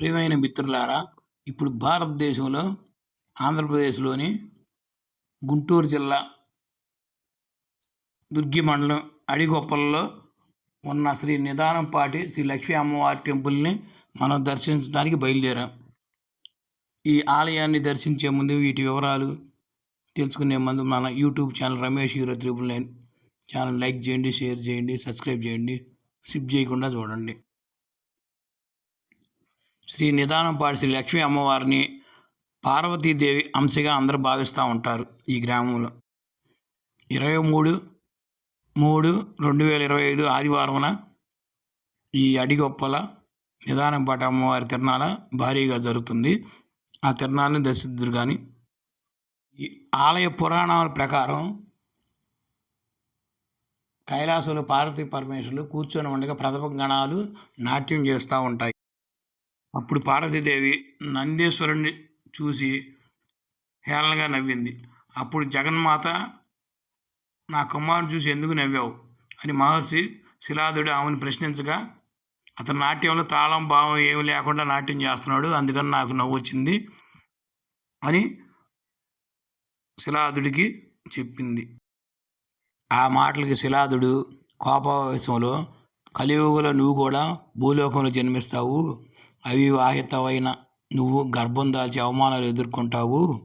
ప్రియమైన మిత్రులారా ఇప్పుడు భారతదేశంలో ఆంధ్రప్రదేశ్లోని గుంటూరు జిల్లా దుర్గి మండలం అడిగొప్పల్లో ఉన్న శ్రీ నిదానంపాటి శ్రీ లక్ష్మీ అమ్మవారి టెంపుల్ని మనం దర్శించడానికి బయలుదేరాం. ఈ ఆలయాన్ని దర్శించే ముందు వీటి వివరాలు తెలుసుకునే ముందు మన YouTube channel Ramesh hero triple nine channel like చేయండి షేర్ చేయండి సబ్స్క్రైబ్ చేయండి స్కిప్ చేయకుండా చూడండి. శ్రీ నిదానంపాటి శ్రీ లక్ష్మీ అమ్మవారిని పార్వతీదేవి అంశగా అందరూ భావిస్తూ ఉంటారు ఈ గ్రామంలో. ఇరవై మూడు మూడు రెండు వేల ఇరవై ఐదు ఆదివారమున ఈ అడిగొప్పల నిదానంపాటి అమ్మవారి తిరణాల భారీగా జరుగుతుంది. ఆ తిరణాలని దర్శిద్దురు కానీ ఈ ఆలయ పురాణాల ప్రకారం కైలాసులు పార్వతీ పరమేశ్వరులు కూర్చొని ఉండగా ప్రథమ గణాలు నాట్యం చేస్తూ ఉంటాయి. అప్పుడు పార్వతీదేవి నందీశ్వరుణ్ణి చూసి హేళనగా నవ్వింది. అప్పుడు జగన్మాత నా కుమారుని చూసి ఎందుకు నవ్వావు? అని మహర్షి శిలాదుడు ఆమెను ప్రశ్నించగా అతను నాట్యంలో తాళం భావం ఏమి లేకుండా నాట్యం చేస్తున్నాడు అందుకని నాకు నవ్వు వచ్చింది అని శిలాదుడికి చెప్పింది. ఆ మాటలకి శిలాదుడు కోపవేశంలో కలియుగలో నువ్వు కూడా భూలోకంలో జన్మిస్తావు అవివాహితమైన నువ్వు గర్భం దాల్చి అవమానాలు ఎదుర్కొంటావు?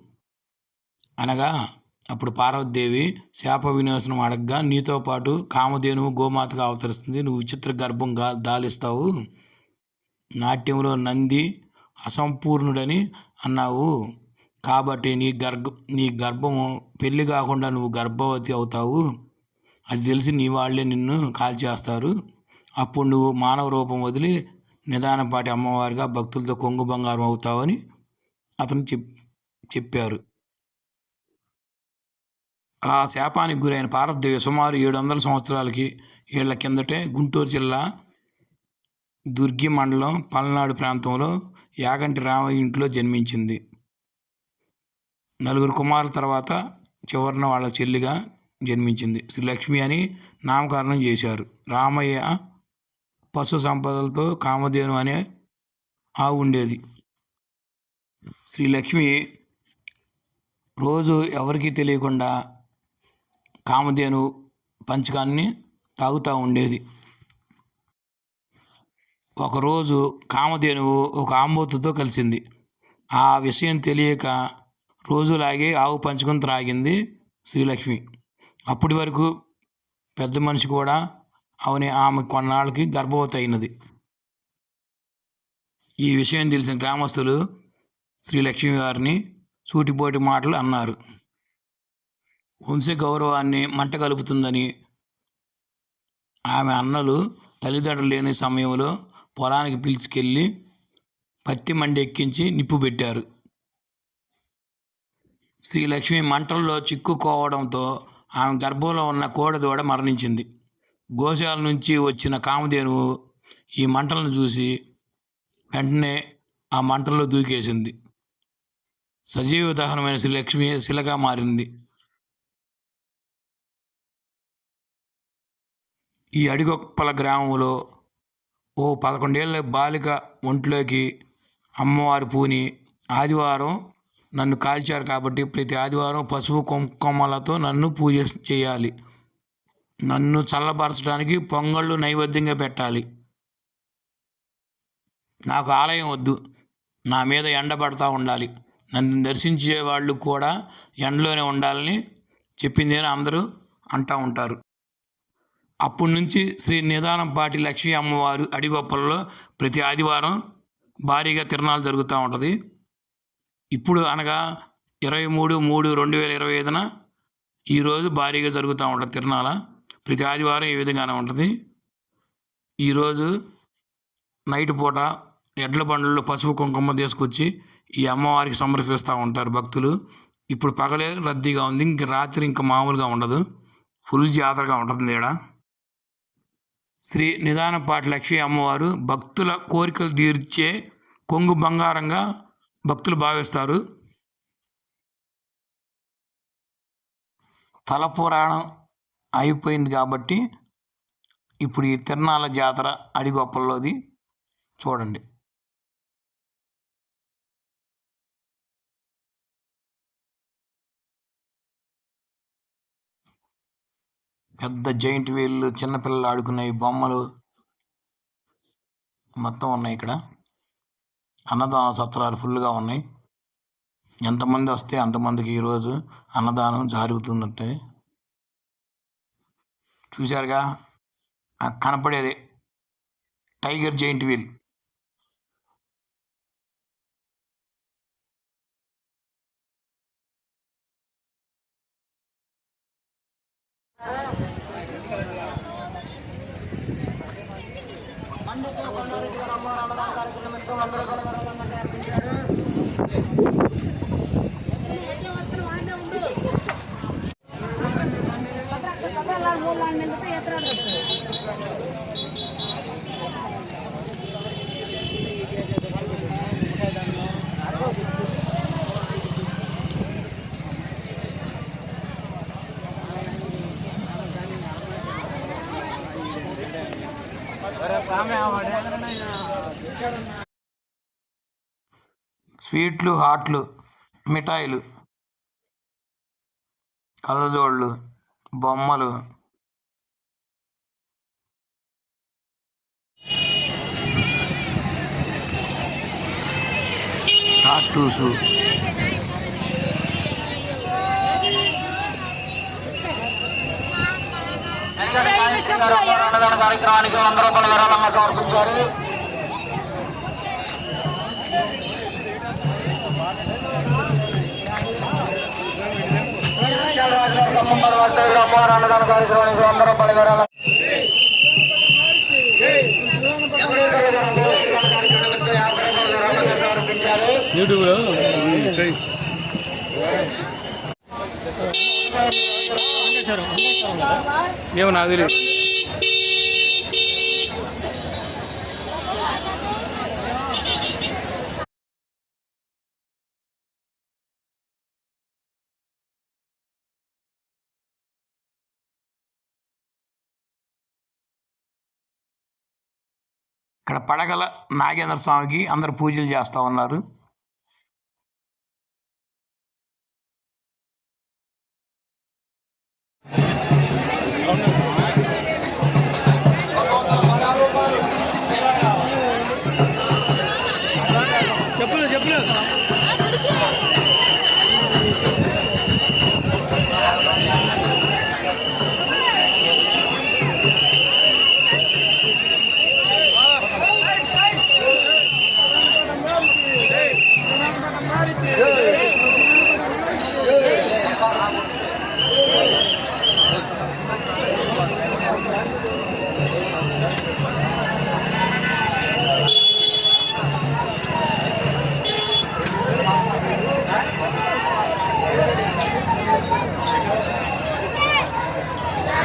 అనగా అప్పుడు పార్వతీదేవి శాప వినాశనం అడగగా నీతో పాటు కామధేనువు గోమాతగా అవతరిస్తుంది. నువ్వు విచిత్ర గర్భం గా దాలిస్తావు. నాట్యంలో నంది అసంపూర్ణుడని అన్నావు. కాబట్టి నీ గర్భ నీ గర్భము పెళ్ళి కాకుండా నువ్వు గర్భవతి అవుతావు. అది తెలిసి నీ వాళ్ళే నిన్ను కాల్చేస్తారు. అప్పుడు నువ్వు మానవ రూపం వదిలి నిదానపాటి అమ్మవారిగా భక్తులతో కొంగు బంగారం అవుతావని అతను చెప్ చెప్పారు. అలా శాపానికి గురైన పార్వతీదేవి సుమారు ఏడు వందల సంవత్సరాలకి ఏళ్ళ కిందటే గుంటూరు జిల్లా దుర్గి మండలం పల్నాడు ప్రాంతంలో యాగంటి రామయ్య ఇంట్లో జన్మించింది. నలుగురు కుమారుల తర్వాత చివరిన వాళ్ళ చెల్లిగా జన్మించింది. శ్రీ లక్ష్మి అని నామకరణం చేశారు. రామయ్య పశు సంపదలతో కామధేను అనే ఆవు ఉండేది. శ్రీ లక్ష్మి రోజు ఎవరికీ తెలియకుండా కామధేను పంచకాన్ని తాగుతూ ఉండేది. ఒకరోజు కామధేనువు ఒక ఆంబోతుతో కలిసింది. ఆ విషయం తెలియక రోజులాగే ఆవు పంచుకొని త్రాగింది శ్రీలక్ష్మి. అప్పటి వరకు పెద్ద మనిషి కూడా అవునే ఆమె కొన్నాళ్ళకి గర్భవతి అయినది ఈ విషయం తెలిసిన గ్రామస్తులు శ్రీలక్ష్మి గారిని సూటిపోటి మాటలు అన్నారు. వంశ గౌరవాన్ని మంట కలుపుతుందని ఆమె అన్నలు తల్లిదండ్రులు లేని సమయంలో పొలానికి పిలుచుకెళ్ళి పత్తి మండి ఎక్కించి నిప్పు పెట్టారు. శ్రీలక్ష్మి మంటల్లో చిక్కుకోవడంతో ఆమె గర్భంలో ఉన్న కోడదూడ మరణించింది. గోశాల నుంచి వచ్చిన కామధేనువు ఈ మంటలను చూసి వెంటనే ఆ మంటల్లో దూకేసింది. సజీవ దహనమైన శ్రీలక్ష్మి శిలగా మారింది. ఈ అడిగొప్పల గ్రామంలో ఓ పదకొండేళ్ళ బాలిక ఒంట్లోకి అమ్మవారి పూని ఆదివారం నన్ను కాల్చారు కాబట్టి ప్రతి ఆదివారం పసుపు కుంకుమలతో నన్ను పూజ చేయాలి. నన్ను చల్లబరచడానికి పొంగళ్ళు నైవేద్యంగా పెట్టాలి. నాకు ఆలయం వద్దు. నా మీద ఎండబడతా ఉండాలి. నన్ను దర్శించే వాళ్ళు కూడా ఎండలోనే ఉండాలని చెప్పింది అని అందరూ అంటూ ఉంటారు. అప్పటి నుంచి శ్రీ నిదానంపాటి లక్ష్మీ అమ్మవారు అడిగొప్పల్లో ప్రతి ఆదివారం భారీగా తిరణాలు జరుగుతూ ఉంటుంది. ఇప్పుడు అనగా ఇరవై మూడు మూడు రెండు వేల ఇరవై ఐదున ఈరోజు భారీగా జరుగుతూ ఉంటుంది తిరణాల. ప్రతి ఆదివారం ఈ విధంగానే ఉంటుంది. ఈరోజు నైట్ పూట ఎడ్ల బండ్లలో పసుపు కుంకుమ తీసుకొచ్చి ఈ అమ్మవారికి సమర్పిస్తూ ఉంటారు భక్తులు. ఇప్పుడు పగలే రద్దీగా ఉంది. ఇంక రాత్రి ఇంకా మామూలుగా ఉండదు. ఫుల్ జాతరగా ఉంటుంది ఇక్కడ శ్రీ నిదానపాటి లక్ష్మీ అమ్మవారు భక్తుల కోరికలు తీర్చే కొంగు బంగారంగా భక్తులు భావిస్తారు. తల పురాణం అయిపోయింది కాబట్టి ఇప్పుడు ఈ తిరణాల జాతర అడిగొప్పల్లోది చూడండి. పెద్ద జైంట్ వీళ్ళు చిన్నపిల్లలు ఆడుకునే బొమ్మలు మొత్తం ఉన్నాయి ఇక్కడ. అన్నదాన సత్రాలు ఫుల్గా ఉన్నాయి. ఎంతమంది వస్తే అంతమందికి ఈరోజు అన్నదానం జరుగుతున్నట్టే. చూశారుగా? కనపడేది. Tiger giant wheel. స్వీట్లు హాట్లు మిఠాయిలు కళ్ళజోళ్ళు బొమ్మలు. టాటూసు. కార్యక్రమానికి వంద రూపాయల విరాళంగా సమర్పించారు అమ్మవారు అన్నదాన కార్యక్రమానికి వంద రూపాయల విరాళం యూట్యూబ్లో ఏమో నాకు తెలియదు. ఇక్కడ పడగల నాగేంద్ర స్వామికి అందరు పూజలు చేస్తూ ఉన్నారు. చెప్పులు చెప్పులు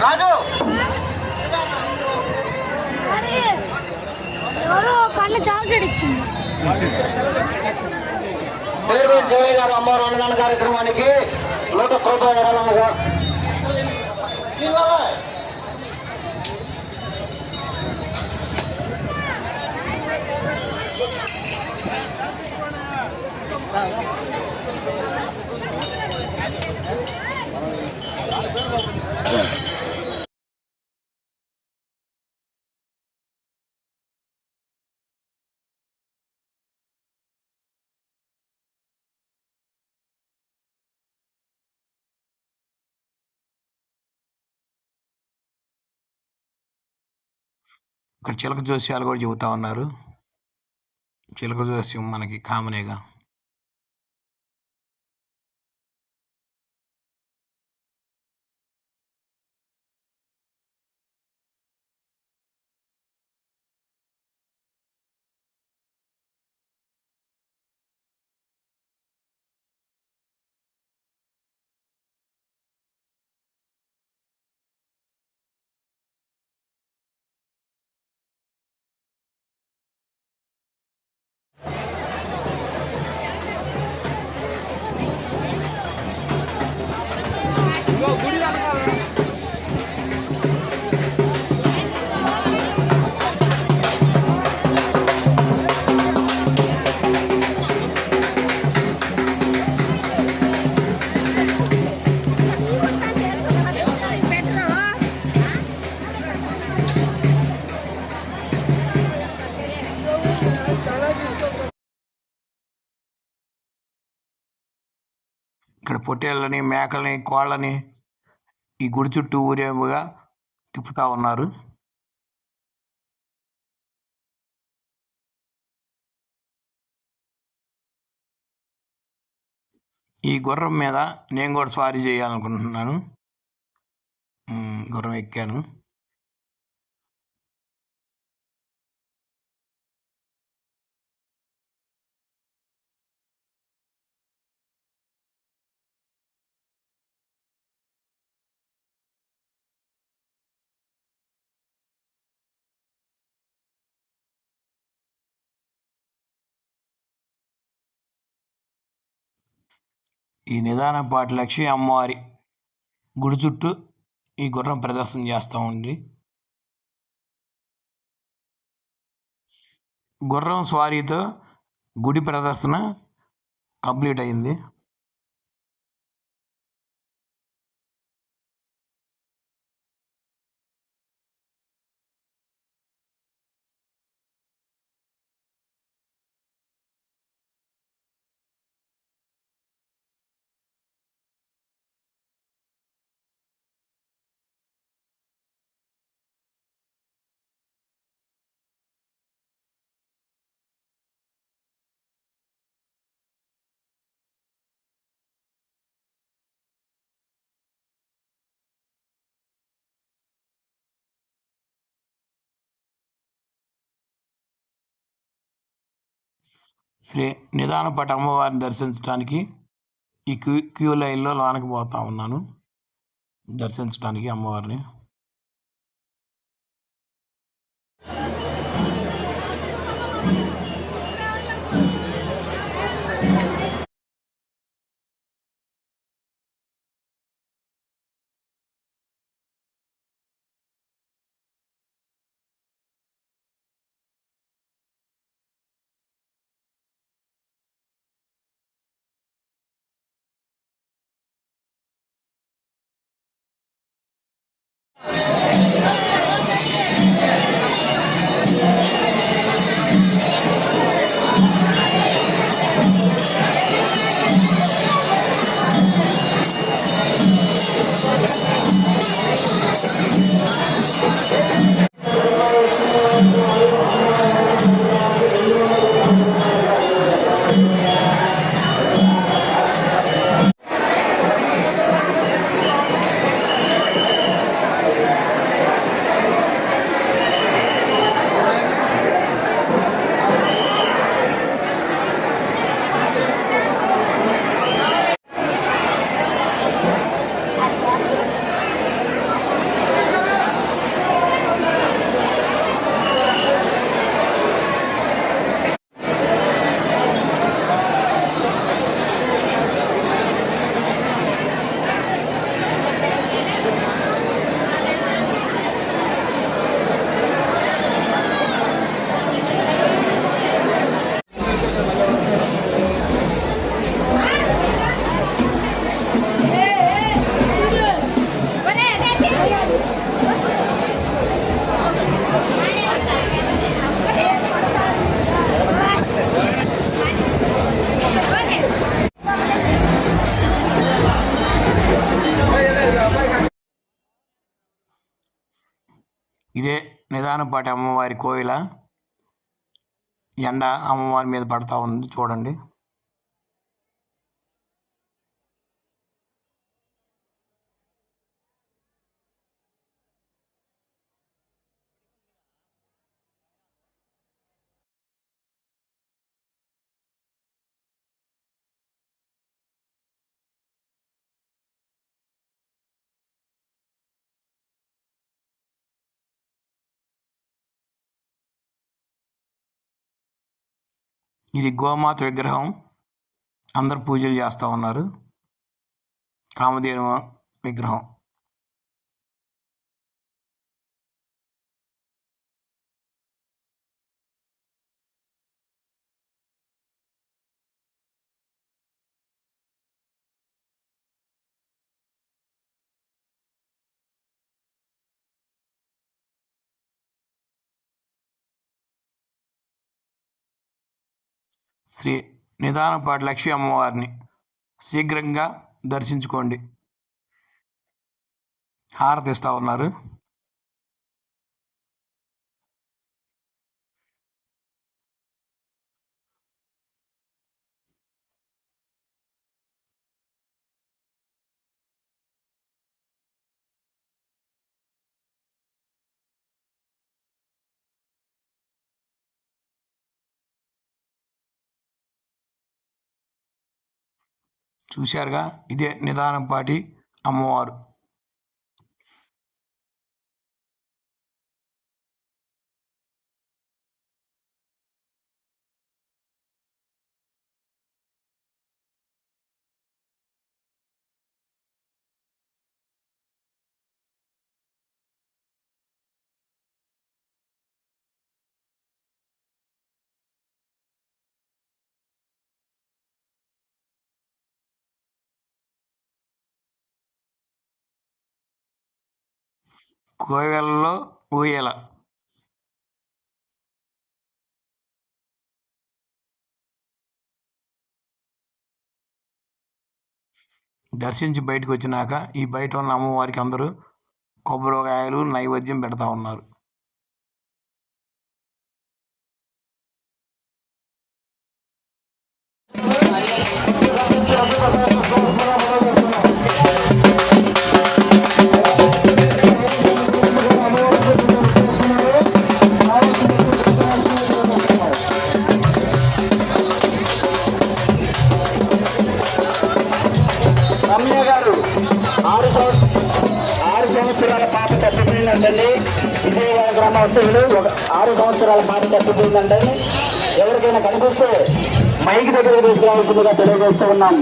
రాజు అరే, ఎవరో కన్న చాక్లెట్ ఇచ్చింది పేరు శివయ్య గారు అమ్మవారు అన్నదాన కార్యక్రమానికి నూట రూపాయల విరాళంగా ఇక్కడ చిలక జోస్యాలు కూడా చెబుతా ఉన్నారు. చిలక జోస్యం మనకి కామనేగా. పొట్టేళ్ళని మేకలని కోళ్ళని ఈ గుడి చుట్టూ ఊరేముగా తిప్పుతా ఉన్నారు. ఈ గుర్రం మీద నేను కూడా స్వారీ చేయాలనుకుంటున్నాను. గుర్రం ఎక్కాను. ఈ నిదాన పాటి లక్ష్మి అమ్మవారి గుడి చుట్టూ ఈ గుర్రం ప్రదర్శన చేస్తూ ఉంది గుర్రం స్వారీతో గుడి ప్రదర్శన కంప్లీట్ అయింది. శ్రీ నిదానపట అమ్మవారిని దర్శించడానికి ఈ క్యూ క్యూ లైన్లో లోనకి పోతా ఉన్నాను. దర్శించడానికి అమ్మవారిని 忘れない。నిదానపాటి అమ్మవారి కోయిల ఎండ అమ్మవారి మీద పడతా ఉంది చూడండి. ఇది గోమాత విగ్రహం. అందరు పూజలు చేస్తూ ఉన్నారు. కామధేను విగ్రహం. శ్రీ నిదానపాటి లక్ష్మీ అమ్మవారిని శీఘ్రంగా దర్శించుకోండి. హారతిస్తూ ఉన్నారు. చూశారుగా? ఇదే నిదానంపాటి అమ్మవారు. కోవెలలో ఊయల. దర్శించి బయటకు వచ్చినాక ఈ బయట ఉన్న అమ్మవారికి అందరూ కొబ్బరికాయలు నైవేద్యం పెడతా ఉన్నారు. రమ్య తప్పిపోయిందంటండి విజయవాడ గ్రామవాసులు ఒక ఆరు సంవత్సరాల పాప తప్పిపోయిందంటండి ఎవరికైనా కనిపిస్తే మైక్ దగ్గర తీసుకురావాల్సిందిగా తెలియజేస్తూ ఉన్నాం.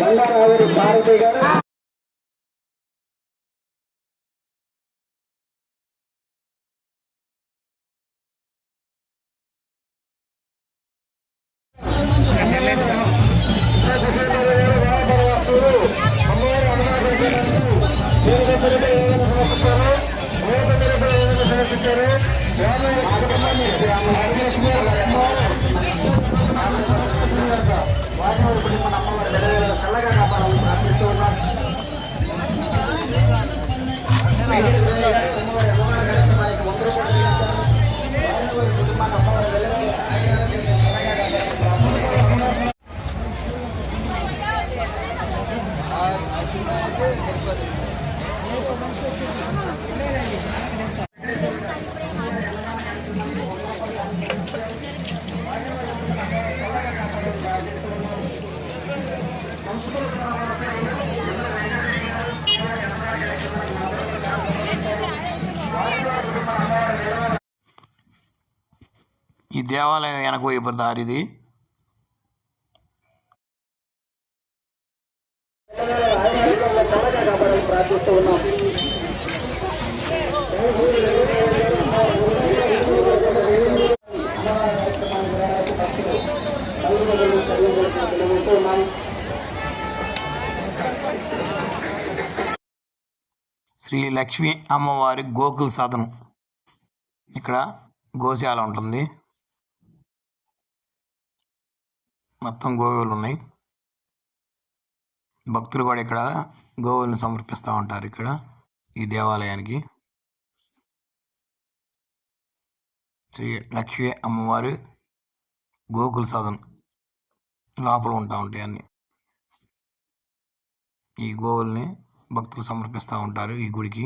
రంగారావు భారతి గారు దేవాలయం వెనక వైపు దారిది శ్రీ లక్ష్మీ అమ్మవారి గోకుల సాధనం. ఇక్కడ గోశాల ఉంటుంది. మొత్తం గోవులు ఉన్నాయి. భక్తులు కూడా ఇక్కడ గోవులను సమర్పిస్తూ ఉంటారు ఇక్కడ ఈ దేవాలయానికి. శ్రీ లక్ష్మీ అమ్మవారు గోకుల సదన్ లోపల ఉంటా ఉంటాయి అన్నీ. ఈ గోవుల్ని భక్తులు సమర్పిస్తూ ఉంటారు ఈ గుడికి.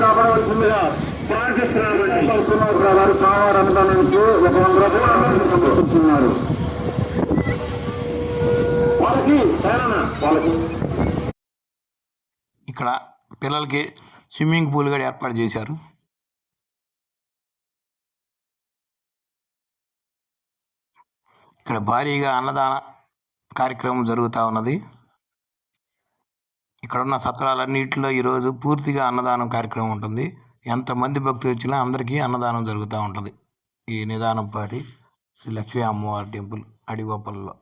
కాపాడవలసిందిగా సోమవారం నుంచి ఒక వంద రూపాయలు వాళ్ళకి వాళ్ళకి ఇక్కడ పిల్లలకి స్విమ్మింగ్ పూల్ కూడా ఏర్పాటు చేశారు. ఇక్కడ భారీగా అన్నదాన కార్యక్రమం జరుగుతూ ఉన్నది. ఇక్కడ ఉన్న సత్రాలన్నింటిలో ఈరోజు పూర్తిగా అన్నదానం కార్యక్రమం ఉంటుంది. ఎంతమంది భక్తులు వచ్చినా అందరికీ అన్నదానం జరుగుతూ ఉంటుంది. ఈ నిదానం పాటి శ్రీ లక్ష్మీ అమ్మవారి temple అడిగోపల్లో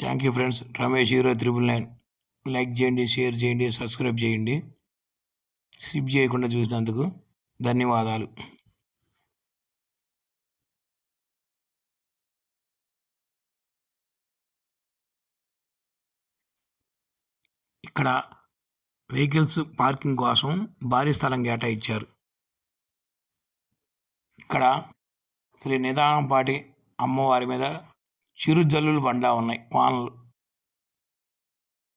thank you friends Ramesh hero triple nine like చేయండి షేర్ చేయండి సబ్స్క్రైబ్ చేయండి. స్కిప్ చేయకుండా చూసినందుకు ధన్యవాదాలు. ఇక్కడ వెహికల్స్ పార్కింగ్ కోసం భారీ స్థలం కేటాయించారు ఇక్కడ శ్రీ నిదానంపాటి అమ్మవారి మీద చిరు జల్లులు పడ్డా ఉన్నాయి. వానలు